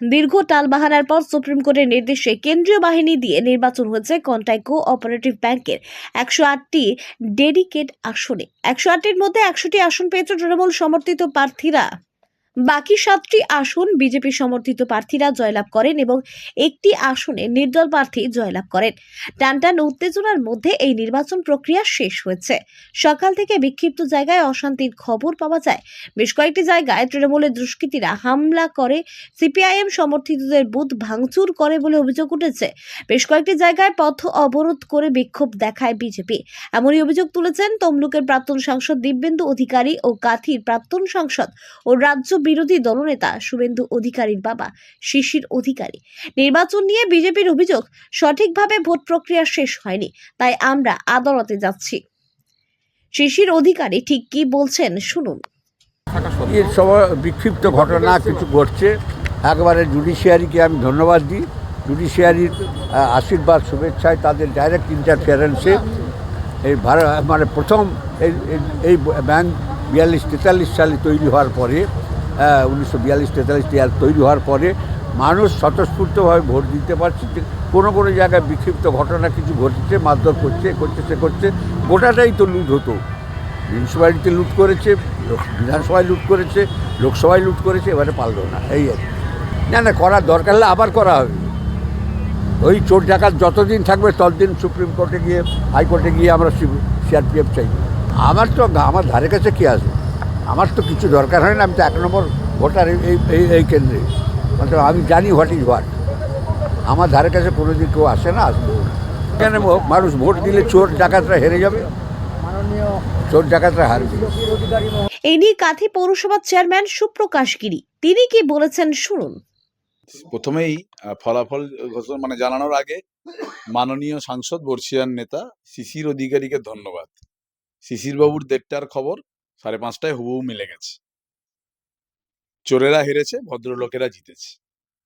দীর্ঘ টালবাহানার পর সুপ্রিম কোর্টের নির্দেশে কেন্দ্রীয় বাহিনী দিয়ে নির্বাচন হয়েছে কন্টাই কো অপারেটিভ ব্যাংকের। একশো আটটি ডেডিকেট আসনে। একশো আটটির মধ্যে একশোটি আসন পেয়েছে তৃণমূল সমর্থিত প্রার্থীরা। বাকি সাতটি আসন বিজেপি সমর্থিত প্রার্থীরা জয়লাভ করেন এবং একটি আসনে নির্দল প্রার্থী জয়লাভ করেন। টানটান উত্তেজনার মধ্যে এই নির্বাচন প্রক্রিয়া শেষ হয়েছে। সকাল থেকে বিক্ষিপ্ত জায়গায় অশান্তির খবর পাওয়া যায়। বেশ কয়েকটি জায়গায় তৃণমূলের দুষ্কৃতীরা হামলা করে সিপিআইএম সমর্থিতদের বুথ ভাঙচুর করে বলে অভিযোগ উঠেছে। বেশ কয়েকটি জায়গায় পথ অবরোধ করে বিক্ষোভ দেখায় বিজেপি। এমনই অভিযোগ তুলেছেন তমলুকের প্রাক্তন সাংসদ দিব্যেন্দু অধিকারী ও কাথির প্রাক্তন সাংসদ ও রাজ্য বিরোধী দলনেতা শুভেন্দু অধিকারীর বাবা শিশির অধিকারী। নির্বাচন নিয়ে বিজেপির অভিযোগ, সঠিকভাবে ভোট প্রক্রিয়া শেষ হয়নি, তাই আমরা আদালতে যাচ্ছি। শিশির অধিকারী ঠিক কি বলছেন শুনুন। এর সময় বিক্ষিপ্ত ঘটনা কিছু ঘটছে। একবারে জুডিশিয়ারিকে আমি ধন্যবাদ দিই। জুডিশিয়ারির আশীর্বাদ, শুভেচ্ছায় তাদের ডাইরেক্ট ইন্টারফিয়ারেন্সে এই ভারত মানে প্রথম এই- এই ব্যাংক বিয়াল্লিশ তেতাল্লিশ সালে তৈরি হওয়ার পরে উনিশশো বিয়াল্লিশ, তেতাল্লিশ সাল তৈরি হওয়ার পরে মানুষ স্বতঃস্ফূর্তভাবে ভোট দিতে পারছে। যে কোনো কোনো জায়গায় বিক্ষিপ্ত ঘটনা কিছু ঘটছে, মারধর করছে করছে, সে করছে, গোটাটাই তো লুট হতো। মিউনিসিপ্যালিটিতে লুট করেছে বিধানসভায় লুট করেছে, লোকসভায় লুট করেছে, এবারে পারল না, এই আর। না না, করার দরকার হলে আবার করা হবে। ওই চোর ডাকাত যতদিন থাকবে ততদিন সুপ্রিম কোর্টে গিয়ে, হাইকোর্টে গিয়ে আমরা সিআরপিএফ চাই। আমার তো আমার ধারে কাছে কী আছে আমার তো কিছু দরকার হয় না আমি তো এক নম্বর ভোটার এই- এই কেন্দ্রে। মানে আমি জানি হোয়াট ইজ হোয়াট আমার ধারে কাছে কোনো দিন কেউ আসে না আসবে। এখানে মানুষ ভোট দিলে চোর ডাকাতরা হেরে যাবে। চোর ডাকাতরা হারবে এই নিয়ে কাথি পৌরসভার চেয়ারম্যান সুপ্রকাশ গিরি তিনি কি বলেছেন শুনুন। প্রথমেই ফলাফল ঘোষণা মানে জানানোর আগে মাননীয় সাংসদ বর্ষিয়ান নেতা শিশির অধিকারীকে ধন্যবাদ। শিশির বাবুর দেড়টার খবর সাড়ে পাঁচটায় হুবহু মিলে গেছে। চোরেরা হেরেছে, ভদ্রলোকেরা জিতেছে।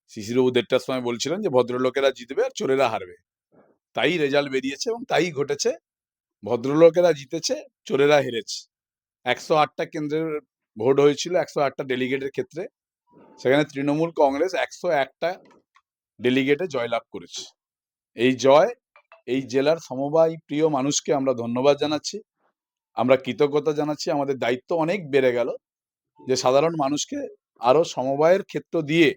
শিশিরবাবু দেড়টার সময় বলছিলেন যে, ভদ্রলোকেরা জিতবে আর চোরেরা হারবে। তাই রেজাল্ট বেরিয়েছে এবং তাই ঘটেছে। ভদ্রলোকেরা জিতেছে, চোরেরা হেরেছে। একশো আটটা কেন্দ্রের ভোট হয়েছিল, একশো আটটা ডেলিগেটের ক্ষেত্রে। সেখানে তৃণমূল কংগ্রেস একশো একটা ডেলিগেটে জয়লাভ করেছে। এই জয় এই জেলার সমবায় প্রিয় মানুষকে আমরা ধন্যবাদ জানাচ্ছি। আমরা কৃতজ্ঞতা জানাচ্ছি। আমাদের দায়িত্ব অনেক বেড়ে গেল যে সাধারণ মানুষকে আরও সমবায়ের ক্ষেত্র দিয়ে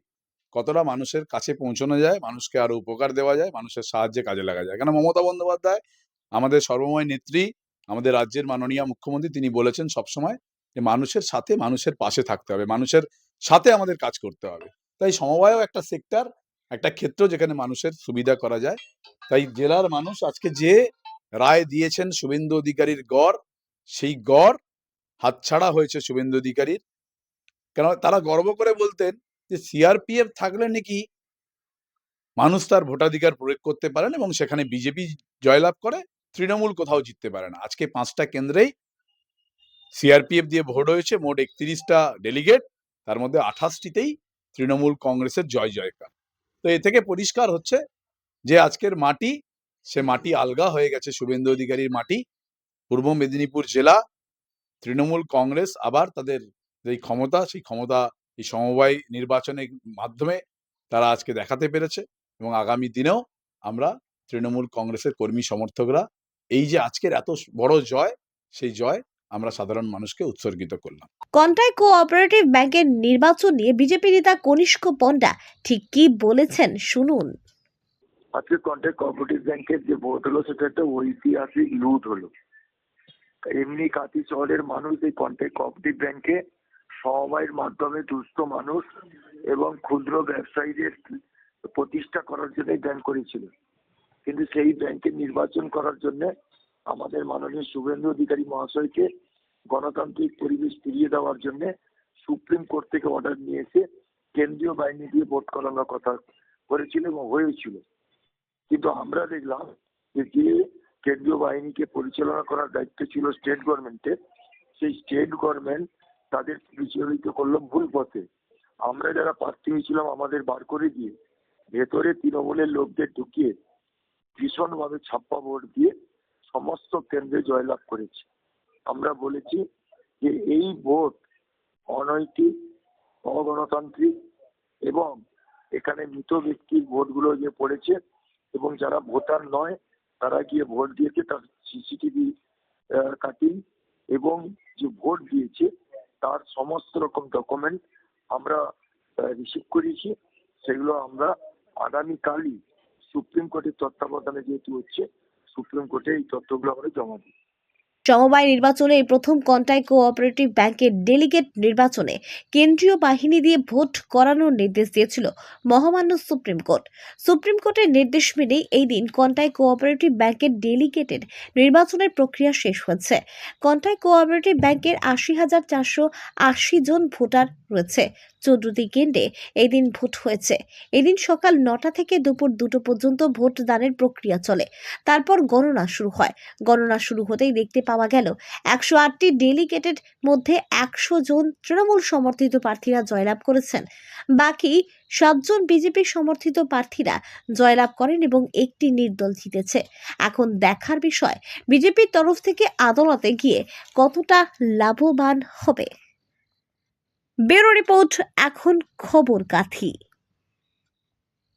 কতটা মানুষের কাছে পৌঁছানো যায়, মানুষকে আরও উপকার দেওয়া যায়, মানুষের সাহায্যে কাজে লাগা যায়। কেন মমতা বন্দ্যোপাধ্যায়, আমাদের সর্বময় নেত্রী, আমাদের রাজ্যের মাননীয় মুখ্যমন্ত্রী, তিনি বলেছেন সবসময় যে মানুষের সাথে মানুষের পাশে থাকতে হবে, মানুষের সাথে আমাদের কাজ করতে হবে। তাই সমবায়ও একটা সেক্টর, একটা ক্ষেত্র যেখানে মানুষের সুবিধা করা যায়। তাই জেলার মানুষ আজকে যে রায় দিয়েছেন শুভেন্দু অধিকারীর গড় সেই গড় হাতছাড়া হয়েছে শুভেন্দু অধিকারীর। কেন তারা গর্ব করে বলতেন যে সিআরপিএফ থাকলে নাকি মানুষ তার ভোটাধিকার প্রয়োগ করতে পারেন এবং সেখানে বিজেপি জয়লাভ করে, তৃণমূল কোথাও জিততে পারে না। আজকে পাঁচটা কেন্দ্রেই সিআরপিএফ দিয়ে ভোট হয়েছে, মোট একত্রিশটা ডেলিগেট, তার মধ্যে আঠাশটিতেই তৃণমূল কংগ্রেসের জয় জয়কার। তো এ থেকে পরিষ্কার হচ্ছে যে আজকের মাটি, সে মাটি আলগা হয়ে গেছে শুভেন্দু অধিকারীর মাটি পূর্ব মেদিনীপুর জেলা তৃণমূল কংগ্রেস আবার তাদের যেই ক্ষমতা সেই ক্ষমতা এই সমবায় নির্বাচনের মাধ্যমে তারা আজকে দেখাতে পেরেছে এবং আগামী দিনেও আমরা তৃণমূল কংগ্রেসের কর্মী সমর্থকরা এই যে আজকের এত বড় জয় সেই জয় আমরা সাধারণ মানুষকে উৎসর্গিত করলাম। কন্টাই কোঅপারেটিভ ব্যাংকের নির্বাচন নিয়ে বিজেপি নেতা কনিষ্ক পণ্ডা ঠিক কি বলেছেন শুনুন। আজকে কন্ট্যাক্ট কোঅপারেটিভ ব্যাংকের যে ভোট হলো সেটা একটা ঐতিহাসিক লুট হলো। এমনি কাতি শহরের মানুষ এই কন্ট্যাক্ট কোঅপারেটিভ ব্যাংকে সমবায়ের মাধ্যমে দুস্থ মানুষ এবং ক্ষুদ্র ব্যবসায়ীদের প্রতিষ্ঠা করার জন্য ব্যাংক করেছিল। কিন্তু সেই ব্যাংকের নির্বাচন করার জন্য আমাদের মাননীয় শুভেন্দু অধিকারী মহাশয়কে গণতান্ত্রিক পরিবেশ ফিরিয়ে দেওয়ার জন্য সুপ্রিম কোর্ট থেকে অর্ডার নিয়ে এসে কেন্দ্রীয় বাহিনী দিয়ে ভোট করানোর কথা করেছিল এবং হয়েছিল। কিন্তু আমরা দেখলাম যে কেন্দ্রীয় বাহিনীকে পরিচালনা করার দায়িত্ব ছিল স্টেট গভর্নমেন্টের সেই স্টেট গভর্নমেন্ট তাদের পরিচালিত করল ভুল পথে। আমরা যারা প্রার্থী হয়েছিলাম আমাদের বার করে দিয়ে, ভেতরে তৃণমূলের লোকদের ঢুকিয়ে ভীষণভাবে ছাপ্পা ভোট দিয়ে সমস্ত কেন্দ্রে জয়লাভ করেছি। আমরা বলেছি যে এই ভোট অনৈতিক, অগণতান্ত্রিক এবং এখানে মৃত ব্যক্তির ভোটগুলো যে পড়েছে এবং যারা ভোটার নয় তারা গিয়ে ভোট দিয়েছে, তার সিসিটিভি কাটিং এবং যে ভোট দিয়েছে, তার সমস্ত রকম ডকুমেন্ট আমরা রিসিভ করেছি। সেগুলো আমরা আগামীকালই সুপ্রিম কোর্টের তত্ত্বাবধানে যেহেতু হচ্ছে, সুপ্রিম কোর্টে এই তথ্যগুলো আমরা জমা দিই। সমবায় নির্বাচনে এই প্রথম কন্টাই কোঅপারেটিভ ব্যাংকের ডেলিগেট নির্বাচনে কেন্দ্রীয় বাহিনী দিয়ে ভোট করানোর নির্দেশ দিয়েছিল মহামান্য সুপ্রিম কোর্ট। সুপ্রিম কোর্টের নির্দেশ মেনেই এই দিন কন্টাই কোঅপারেটিভ ব্যাংকের ডেলিগেটের নির্বাচনের প্রক্রিয়া শেষ হয়েছে। কন্টাই কোঅপারেটিভ ব্যাংকের আশি হাজার চারশো আশি জন ভোটার রয়েছে। চোদ্দটি কেন্দ্রে এই দিন ভোট হয়েছে। এদিন সকাল নটা থেকে দুপুর দুটো পর্যন্ত ভোট দানের প্রক্রিয়া চলে। তারপর গণনা শুরু হয়। গণনা শুরু হতেই দেখতে পাওয়া গেল, একশো আটটি ডেলিগেটেড মধ্যে একশো জন তৃণমূল সমর্থিত প্রার্থীরা জয়লাভ করেছেন। বাকি সাতজন বিজেপি সমর্থিত প্রার্থীরা জয়লাভ করেন এবং একটি নির্দল জিতেছে। এখন দেখার বিষয়, বিজেপির তরফ থেকে আদালতে গিয়ে কতটা লাভবান হবে? ব্যুরো রিপোর্ট এখন খবর কাথি